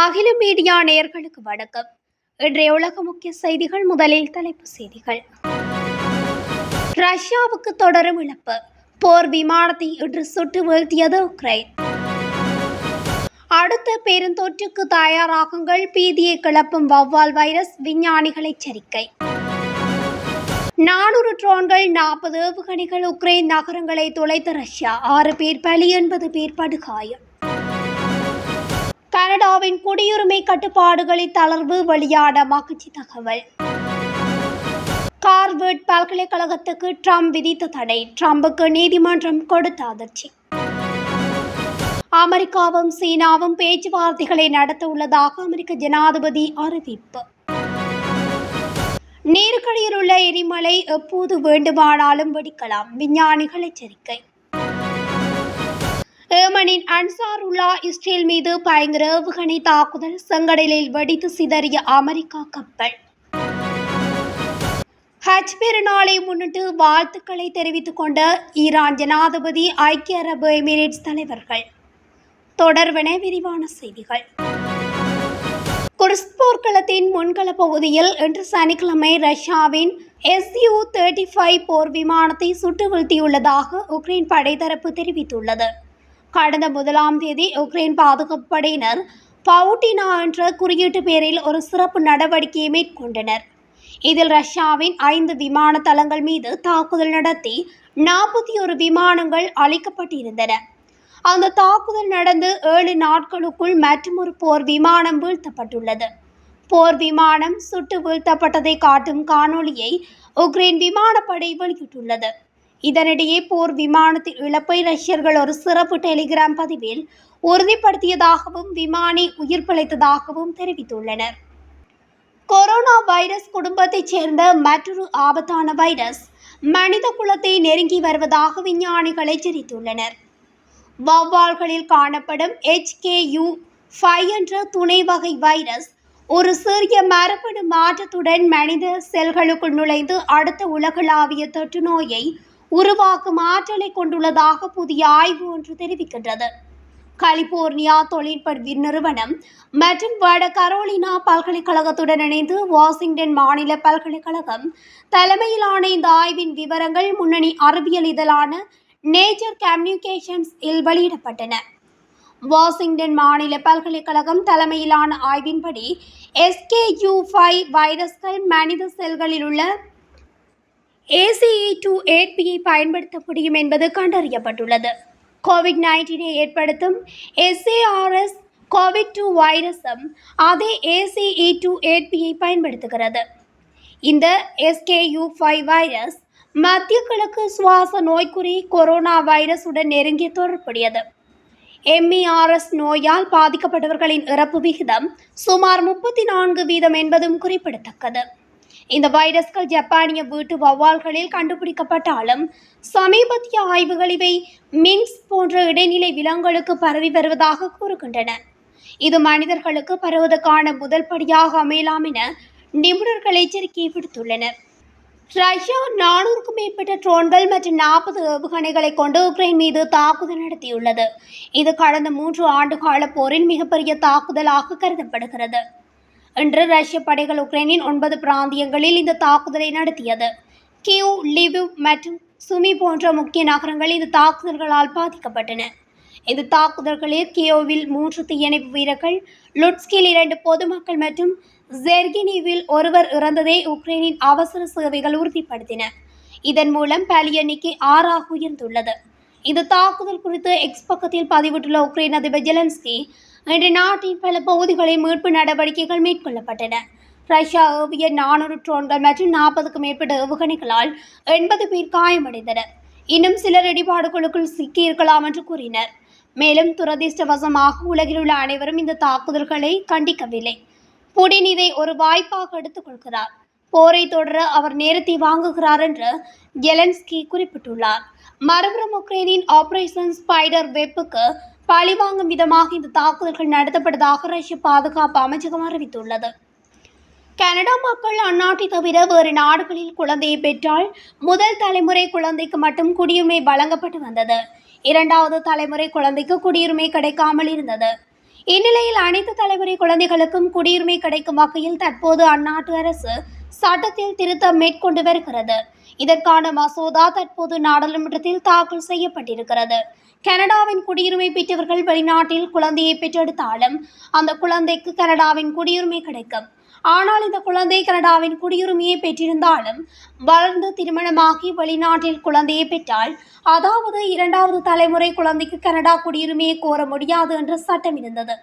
அகில மீடியா நேயர்களுக்கு வணக்கம். இன்றைய உலக முக்கிய செய்திகள் முதலில் தலைப்பு செய்திகள். ரஷ்யாவுக்கு தொடரும் இழப்பு. போர் விமானத்தை இன்று சுட்டு வீழ்த்தியது உக்ரைன். அடுத்த பெருந்தொற்றுக்கு தயாராகுங்கள். பீதியை கிளப்பும் வௌவால் வைரஸ் விஞ்ஞானிகள் எச்சரிக்கை. நானூறு ட்ரோன்கள் நாற்பது ஏவுகணைகள் உக்ரைன் நகரங்களை துளைத்த ரஷ்யா. ஆறு பேர் பலி எண்பது பேர் படுகாயம். கனடாவின் குடியுரிமை கட்டுப்பாடுகளை தளர்வு வெளியான மகிழ்ச்சி தகவல். கார்வர்ட் பல்கலைக்கழகத்துக்கு ட்ரம்ப் விதித்த தடை. ட்ரம்புக்கு நீதிமன்றம் கொடுத்த அதிர்ச்சி. அமெரிக்காவும் சீனாவும் பேச்சுவார்த்தைகளை நடத்த உள்ளதாக அமெரிக்க ஜனாதிபதி அறிவிப்பு. நீருக்கடியில் உள்ள எரிமலை எப்போது வேண்டுமானாலும் வெடிக்கலாம். விஞ்ஞானிகள் எச்சரிக்கை. ஏமனின் அன்சாருல்லா இஸ்ரேல் மீது பயங்கர ஏவுகணை தாக்குதல் செங்கடலில் வெடித்து சிதறிய அமெரிக்கா கப்பல். ஹஜ் பெருநாளை முன்னிட்டு வாழ்த்துக்களை தெரிவித்துக் கொண்ட ஈரான் ஜனாதிபதி ஐக்கிய அரபு எமிரேட்ஸ் தலைவர்கள். தொடர்பென விரிவான செய்திகள். குர்ஸ்க் போர்க்களத்தின் முன்கள பகுதியில் இன்று சனிக்கிழமை ரஷ்யாவின் எஸ்யூ தேர்ட்டி ஃபைவ் போர் விமானத்தை சுட்டு வீழ்த்தியுள்ளதாக உக்ரைன் படைத்தரப்பு தெரிவித்துள்ளது. கடந்த முதலாம் தேதி உக்ரைன் பாதுகாப்பு படையினர் பவுட்டினா என்ற குறியீட்டு பேரில் ஒரு சிறப்பு நடவடிக்கையை மேற்கொண்டனர். இதில் ரஷ்யாவின் ஐந்து விமான தளங்கள் மீது தாக்குதல் நடத்தி நாற்பத்தி ஒரு விமானங்கள் அளிக்கப்பட்டிருந்தன அந்த தாக்குதல் நடந்து ஏழு நாட்களுக்குள் மற்றொரு போர் விமானம் வீழ்த்தப்பட்டுள்ளது. போர் விமானம் சுட்டு வீழ்த்தப்பட்டதை காட்டும் காணொளியை உக்ரைன் விமானப்படை வெளியிட்டுள்ளது. இதனிடையே போர் விமானத்தின் இழப்பை ரஷ்யர்கள் ஒரு சிறப்பு டெலிகிராம் பதிவில் உறுதிப்படுத்தியதாகவும் விமானி உயிர் பிழைத்ததாகவும் தெரிவித்துள்ளனர். கொரோனா வைரஸ் குடும்பத்தைச் சேர்ந்த மற்றொரு ஆபத்தான வைரஸ் மனித குலத்தை நெருங்கி வருவதாக விஞ்ஞானிகள் எச்சரித்துள்ளனர். வௌவால்களில் காணப்படும் HKU ஃபைவ் என்ற துணை வகை வைரஸ் ஒரு சிறிய மரபணு மாற்றத்துடன் மனித செல்களுக்குள் நுழைந்து அடுத்த உலகளாவிய தொற்று நோயை உருவாக்கும் ஆற்றலை கொண்டுள்ளதாக புதிய ஆய்வு ஒன்று தெரிவிக்கின்றது. கலிபோர்னியா தொழிற்படி நிறுவனம் மற்றும் வட கரோலினா பல்கலைக்கழகத்துடன் இணைந்து வாஷிங்டன் மாநில பல்கலைக்கழகம் தலைமையிலான இந்த ஆய்வின் விவரங்கள் முன்னணி அறிவியல் இதழான நேச்சர் கம்யூனிகேஷன்ஸ் இல் வெளியிடப்பட்டன. வாஷிங்டன் மாநில பல்கலைக்கழகம் தலைமையிலான ஆய்வின்படி எஸ்கேயூ ஃபைவ் வைரஸ்கள் மனித செல்களில் உள்ள ஏசிஇ டூ ஏற்பியை பயன்படுத்த முடியும் என்பது கண்டறியப்பட்டுள்ளது. கோவிட் நைன்டீனை ஏற்படுத்தும் எஸ்ஏஆர்எஸ் கோவிட் டூ வைரஸும் அதே ஏசிஇ டூ ஏற்பியை பயன்படுத்துகிறது. இந்த எஸ்கேயூ ஃபைவ் வைரஸ் மத்திய கிழக்கு சுவாச நோய்க்குறி கொரோனா வைரஸுடன் நெருங்கிய தொடர்புடையது. எம்இஆர்எஸ் நோயால் பாதிக்கப்பட்டவர்களின் இறப்பு விகிதம் சுமார் முப்பத்தி நான்கு வீதம் என்பதும் குறிப்பிடத்தக்கது. இந்த வைரஸ்கள் ஜப்பானிய வீட்டு வௌவால்களில் கண்டுபிடிக்கப்பட்டாலும் சமீபத்திய ஆய்வுகள் இவை மின்ஸ் போன்ற இடைநிலை விலங்குகளுக்கு பரவி வருவதாக கூறுகின்றன. இது மனிதர்களுக்கு பரவுவதற்கான முதல் படியாக அமையலாம் என நிபுணர்கள் எச்சரிக்கை விடுத்துள்ளனர். ரஷ்யா நானூறுக்கும் மேற்பட்ட ட்ரோன்கள் மற்றும் நாற்பது ஏவுகணைகளை கொண்டு உக்ரைன் மீது தாக்குதல் நடத்தியுள்ளது. இது கடந்த மூன்று ஆண்டுகால போரின் மிகப்பெரிய தாக்குதலாக கருதப்படுகிறது. இன்று ரஷ்ய படைகள் உக்ரைனின் ஒன்பது பிராந்தியங்களில் இந்த தாக்குதலை நடத்தியது. கியூ லிவிவ் மற்றும் சுமி போன்ற முக்கிய நகரங்கள் இந்த தாக்குதல்களால் பாதிக்கப்பட்டன. இந்த தாக்குதல்களில் கியோவில் மூன்று தீயணைப்பு வீரர்கள் லுட்ஸ்கில் இரண்டு பொதுமக்கள் மற்றும் ஜெர்கினிவில் ஒருவர் இறந்ததை உக்ரைனின் அவசர சேவைகள் உறுதிப்படுத்தின. இதன் மூலம் பலி எண்ணிக்கை ஆறாக உயர்ந்துள்ளது. இந்த தாக்குதல் குறித்து எக்ஸ் பக்கத்தில் பதிவிட்டுள்ள உக்ரைன் அதிபர் ஜெலன்ஸ்கி இன்று நாட்டின் பல பகுதிகளில் மீட்பு நடவடிக்கைகள் மேற்கொள்ளப்பட்டன. ரஷ்யா ஏவிய நானூறு ட்ரோன்கள் மற்றும் நாற்பதுக்கும் மேற்பட்ட ஏவுகணைகளால் எண்பது பேர் காயமடைந்தனர். இன்னும் சிலர் இடிபாடுகளுக்குள் சிக்கியிருக்கலாம் என்று கூறினர். மேலும் துரதிர்ஷ்டவசமாக உலகில் உள்ள அனைவரும் இந்த தாக்குதல்களை கண்டிக்கவில்லை. புடின் இதை ஒரு வாய்ப்பாக எடுத்துக்கொள்கிறார். போரை தொடர அவர் நேரத்தை வாங்குகிறார் என்று ஜெலன்ஸ்கி குறிப்பிட்டுள்ளார். மறுபுறம் உக்ரைனின் ஆபரேஷன் ஸ்பைடர் வெப்புக்கு பழிவாங்கும் விதமாக இந்த தாக்குதல்கள் நடத்தப்பட்டதாக ரஷ்ய பாதுகாப்பு அமைச்சகம் அறிவித்துள்ளது. கனடா மக்கள் அந்நாட்டை தவிர வேறு நாடுகளில் குழந்தையை பெற்றால் முதல் தலைமுறை குழந்தைக்கு மட்டும் குடியுரிமை வழங்கப்பட்டு வந்தது. இரண்டாவது தலைமுறை குழந்தைக்கு குடியுரிமை கிடைக்காமல் இருந்தது. இந்நிலையில் அனைத்து தலைமுறை குழந்தைகளுக்கும் குடியுரிமை கிடைக்கும் வகையில் தற்போது அந்நாட்டு அரசு சட்டத்தில் திருத்தம் மேற்கொண்டு வருகிறது. இதற்கான மசோதா தற்போது நாடாளுமன்றத்தில் தாக்கல் செய்யப்பட்டிருக்கிறது. கனடாவின் குடியுரிமை பெற்றவர்கள் வெளிநாட்டில் குழந்தையை பெற்றெடுத்தாலும் அந்த குழந்தைக்கு கனடாவின் குடியுரிமை கிடைக்கும். ஆனால் இந்த குழந்தை கனடாவின் குடியுரிமையை பெற்றிருந்தாலும் வளர்ந்து திருமணமாகி வெளிநாட்டில் குழந்தையை பெற்றால் அதாவது இரண்டாவது தலைமுறை குழந்தைக்கு கனடா குடியுரிமையை கோர முடியாது என்ற சட்டம் இருந்தது.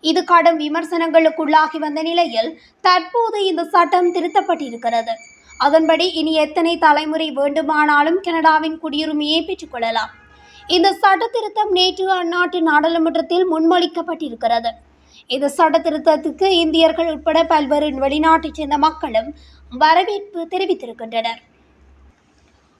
இது கடும் விமர்சனங்களுக்குள்ளாகி வந்த நிலையில் தற்போது இந்த சட்டம் திருத்தப்பட்டிருக்கிறது. அதன்படி இனி எத்தனை தலைமுறை வேண்டுமானாலும் கனடாவின் குடியுரிமையை பெற்றுக்கொள்ளலாம் இந்த சட்ட திருத்தம் நேற்று அந்நாட்டு நாடாளுமன்றத்தில் முன்மொழிக்கப்பட்டிருக்கிறது. இந்த சட்ட திருத்தத்துக்கு இந்தியர்கள் உட்பட பல்வேறு வெளிநாட்டைச் சேர்ந்த மக்களும் வரவேற்பு தெரிவித்திருக்கின்றனர்.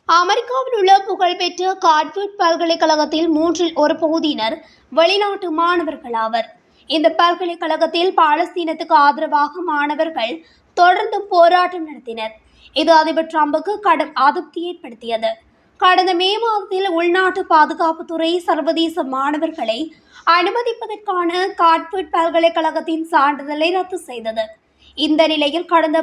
அமெரிக்காவில் உள்ள புகழ்பெற்ற காட்வுட் பல்கலைக்கழகத்தில் மூன்றில் ஒரு பகுதியினர் வெளிநாட்டு மாணவர்கள் ஆவர். இந்த பல்கலைக்கழகத்தில் பாலஸ்தீனத்துக்கு ஆதரவாக மாணவர்கள் தொடர்ந்து போராட்டம் நடத்தினர். இது அதிபர் ட்ரம்புக்கு கடும் அதிருப்தி ஏற்படுத்தியது. கடந்த மே மாதத்தில் உள்நாட்டு பாதுகாப்புத்துறை சர்வதேச மாணவர்களை அனுமதிப்பதற்கான காட்வுட் பல்கலைக்கழகத்தின் சான்றிதழை ரத்து செய்தது. இந்த நிலையில் கடந்த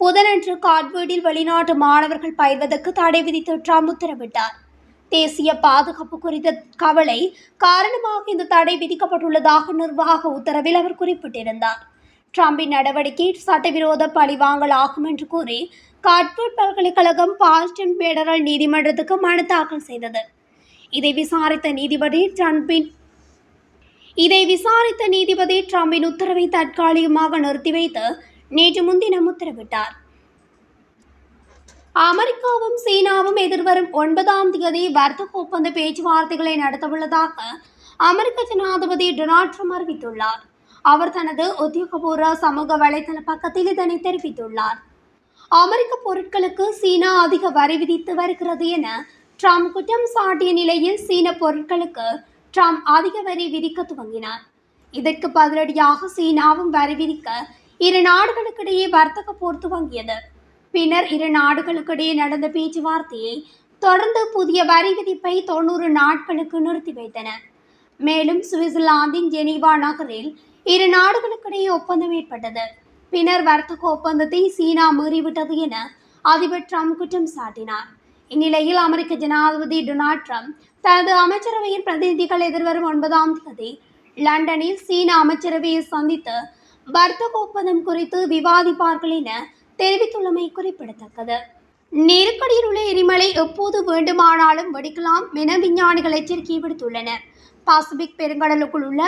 புதனன்று காட்வேர்டில் வெளிநாட்டு மாணவர்கள் பயிர்வதற்கு தடை விதித்து ட்ரம்ப் உத்தரவிட்டார். தேசிய பாதுகாப்பு குறித்த கவலை காரணமாக இந்த தடை விதிக்கப்பட்டுள்ளதாக நிர்வாக உத்தரவில் அவர் குறிப்பிட்டிருந்தார். ட்ரம்பின் நடவடிக்கை சட்டவிரோத பழிவாங்கல் ஆகும் என்று கூறி காட்வூட் பல்கலைக்கழகம் பாஸ்டன் பேடரல் நீதிமன்றத்துக்கு மனு தாக்கல் செய்தது. இதை விசாரித்த நீதிபதி ட்ரம்பின் இதை விசாரித்த நீதிபதி ட்ரம்பின் உத்தரவை தற்காலிகமாக நிறுத்தி வைத்து நேற்று முன்தினம் உத்தரவிட்டார். அமெரிக்காவும் சீனாவும் எதிர்வரும் ஒன்பதாம் தேதி வர்த்தக ஒப்பந்த பேச்சுவார்த்தைகளை நடத்தவுள்ளதாக அமெரிக்க ஜனாதிபதி டொனால்ட் ட்ரம்ப் அறிவித்துள்ளார். அவர் தனது உத்தியோகபூர்வ சமூக வலைதள பக்கத்தில் இதனை தெரிவித்துள்ளார். அமெரிக்க பொருட்களுக்கு சீனா அதிக வரி விதித்து வருகிறது என ட்ரம்ப் குற்றம் சாட்டிய நிலையில் சீன பொருட்களுக்கு ட்ரம்ப் அதிக வரி விதிக்க துவங்கினார். இதற்கு பதிலடியாக சீனாவும் வரி விதிக்க இரு நாடுகளுக்கிடையே வர்த்தக போர் துவங்கியது. பின்னர் இரு நாடுகளுக்கிடையே நடந்த பேச்சுவார்த்தையை தொடர்ந்து புதிய வரி விதிப்பை தொண்ணூறு நாட்களுக்கு நிறுத்தி வைத்தன. மேலும் சுவிட்சர்லாந்தின் ஜெனீவா நகரில் இரு நாடுகளுக்கிடையே ஒப்பந்தம் ஏற்பட்டது. பின்னர் வர்த்தக ஒப்பந்தத்தை சீனா மீறிவிட்டது என அதிபர் ட்ரம்ப் குற்றம் சாட்டினார். இந்நிலையில் அமெரிக்க ஜனாதிபதி டொனால்ட் ட்ரம்ப் தனது அமைச்சரவையின் பிரதிநிதிகள் எதிர்வரும் ஒன்பதாம் தேதி லண்டனில் சீன அமைச்சரவையை சந்தித்து வர்த்தக ஒப்பந்தம் குறித்து விவாதிப்பார்கள் என தெரிவித்துள்ளமை குறிப்பிடத்தக்கது. நெருக்கடியில் உள்ள எரிமலை எப்போது வேண்டுமானாலும் வெடிக்கலாம் என விஞ்ஞானிகள் எச்சரிக்கை விடுத்துள்ளனர் பசிபிக் பெருங்கடலுக்குள் உள்ள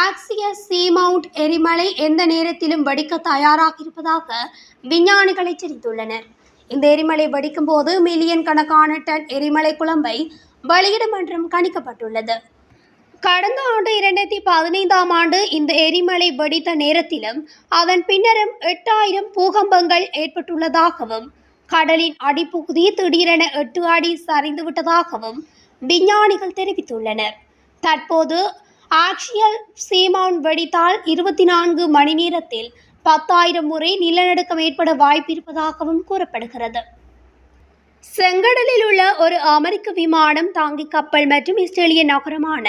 ஆக்சிய சீமவுண்ட் எரிமலை எந்த நேரத்திலும் வெடிக்க தயாராக இருப்பதாக விஞ்ஞானிகள் எச்சரித்துள்ளனர். இந்த எரிமலை வெடிக்கும் போது மில்லியன் கணக்கான டன் எரிமலை குழம்பை வெளியிடும் என்றும் கணிக்கப்பட்டுள்ளது. கடந்த ஆண்டு இரண்டாயிரத்தி பதினைந்தாம் ஆண்டு இந்த எரிமலை வெடித்த நேரத்திலும் அதன் பின்னரும் எட்டாயிரம் பூகம்பங்கள் ஏற்பட்டுள்ளதாகவும் கடலின் அடிப்பகுதி திடீரென எட்டு அடி சரிந்து விட்டதாகவும் விஞ்ஞானிகள் தெரிவித்துள்ளனர். தற்போது ஆக்சியல் சீமான் வெடித்தால் இருபத்தி நான்கு மணி நேரத்தில் பத்தாயிரம் முறை நிலநடுக்கம் ஏற்பட வாய்ப்பிருப்பதாகவும் கூறப்படுகிறது. செங்கடலில் உள்ள ஒரு அமெரிக்க விமானம் தாங்கி கப்பல் மற்றும் இஸ்ரேலிய நகரமான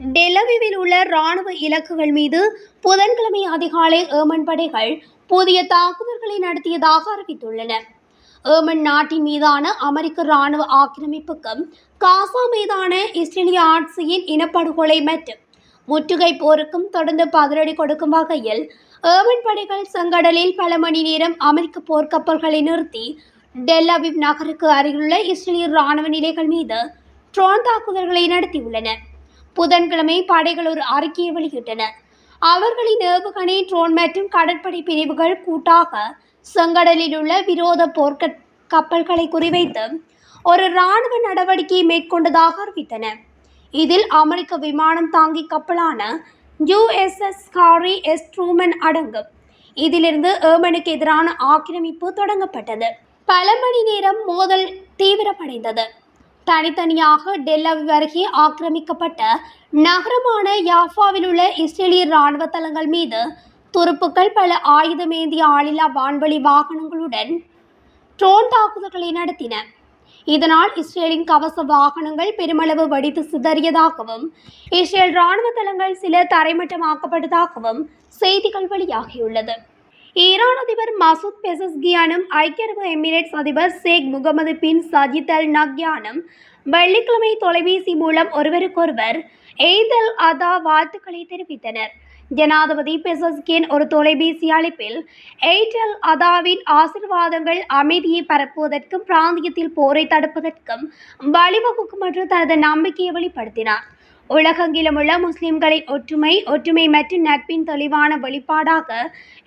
டெலவிவில் உள்ள இராணுவ இலக்குகள் மீது புதன்கிழமை அதிகாலை ஏமன் படைகள் புதிய தாக்குதல்களை நடத்தியதாக அறிவித்துள்ளன. ஏமன் நாட்டின் மீதான அமெரிக்க இராணுவ ஆக்கிரமிப்புக்கும் காசா மீதான இஸ்ரேலிய ஆட்சியின் இனப்படுகொலை மற்றும் முற்றுகை போருக்கும் தொடர்ந்து பதிலடி கொடுக்கும் வகையில் ஏமன் படைகள் செங்கடலில் பல மணி நேரம் அமெரிக்க போர்க்கப்பல்களை நிறுத்தி டெல்லாவிவ் நகருக்கு அருகிலுள்ள இஸ்ரேலிய இராணுவ நிலைகள் மீது ட்ரோன் தாக்குதல்களை நடத்தியுள்ளன. புதன்கிழமை படைகள் ஒரு அறிக்கையை வெளியிட்டன. அவர்களின் ஏவுகணை ட்ரோன் மற்றும் கடற்படை பிரிவுகள் கூட்டாக செங்கடலில் உள்ள விரோத போர்க்க கப்பல்களை குறிவைத்து ஒரு இராணுவ நடவடிக்கையை மேற்கொண்டதாக அறிவித்தன. இதில் அமெரிக்க விமானம் தாங்கி கப்பலான யுஎஸ்எஸ் ஹாரி எஸ். ட்ரூமன் அடங்கும் இதிலிருந்து ஏமனுக்கு எதிரான ஆக்கிரமிப்பு தொடங்கப்பட்டது. பல மணி நேரம் மோதல் தீவிரமடைந்தது. தனித்தனியாக டெல்லவி அருகே ஆக்கிரமிக்கப்பட்ட நகரமான யாஃபாவில் உள்ள இஸ்ரேலிய இராணுவ தளங்கள் மீது துருப்புக்கள் பல ஆயுதமேந்திய ஆளில்லா வான்வழி வாகனங்களுடன் ட்ரோன் தாக்குதல்களை நடத்தின. இதனால் இஸ்ரேலின் கவச வாகனங்கள் பெருமளவு வடித்து சிதறியதாகவும் இஸ்ரேல் ராணுவ தளங்கள் சில தரைமட்டமாக்கப்பட்டதாகவும் செய்திகள் வெளியாகியுள்ளது. ஈரான் அதிபர் மசூத் பெசஸ்கியானும் ஐக்கிய அரபு எமிரேட்ஸ் அதிபர் ஷேக் முகமது பின் சஜித் அல் நக்யானும் வெள்ளிக்கிழமை தொலைபேசி மூலம் ஒருவருக்கொருவர் எய்த் அல் அதா வாழ்த்துக்களை தெரிவித்தனர். ஜனாதிபதி பெசஸ்கியன் ஒரு தொலைபேசி அழைப்பில் எய்ட் அல் அதாவின் ஆசிர்வாதங்கள் அமைதியை பரப்புவதற்கும் பிராந்தியத்தில் போரை தடுப்பதற்கும் வழிவகுக்கும் என்று தனது நம்பிக்கையை வெளிப்படுத்தினார். உலகெங்கிலுமுள்ள முஸ்லிம்களின் ஒற்றுமை ஒற்றுமை மற்றும் நட்பின் தெளிவான வெளிப்பாடாக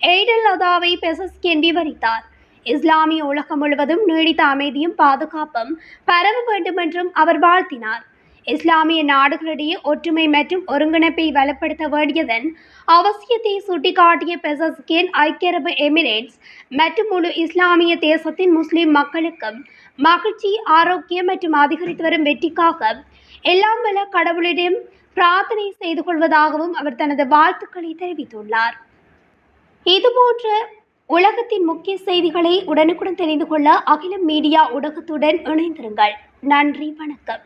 எய்டல் அதாவை பெசஸ்கியன் விவரித்தார் இஸ்லாமிய உலகம் முழுவதும் நீடித்த அமைதியும் பாதுகாப்பும் பரவ வேண்டும் என்றும் அவர் வாழ்த்தினார். இஸ்லாமிய நாடுகளிடையே ஒற்றுமை மற்றும் ஒருங்கிணைப்பை வலுப்படுத்த வேண்டியதன் அவசியத்தை சுட்டிக்காட்டிய பெசஸ்கேன் ஐக்கிய அரபு எமிரேட்ஸ் மற்றும் முழு இஸ்லாமிய தேசத்தின் முஸ்லிம் மக்களுக்கும் மகிழ்ச்சி ஆரோக்கியம் மற்றும் அதிகரித்து வரும் வெற்றிக்காக எல்லாம் வல்ல கடவுளிடம் பிரார்த்தனை செய்து கொள்வதாகவும் அவர் தனது வாழ்த்துக்களை தெரிவித்துள்ளார். இதுபோன்ற உலகத்தின் முக்கிய செய்திகளை உடனுக்குடன் தெரிந்து கொள்ள அகில மீடியா ஊடகத்துடன் இணைந்திருங்கள். நன்றி வணக்கம்.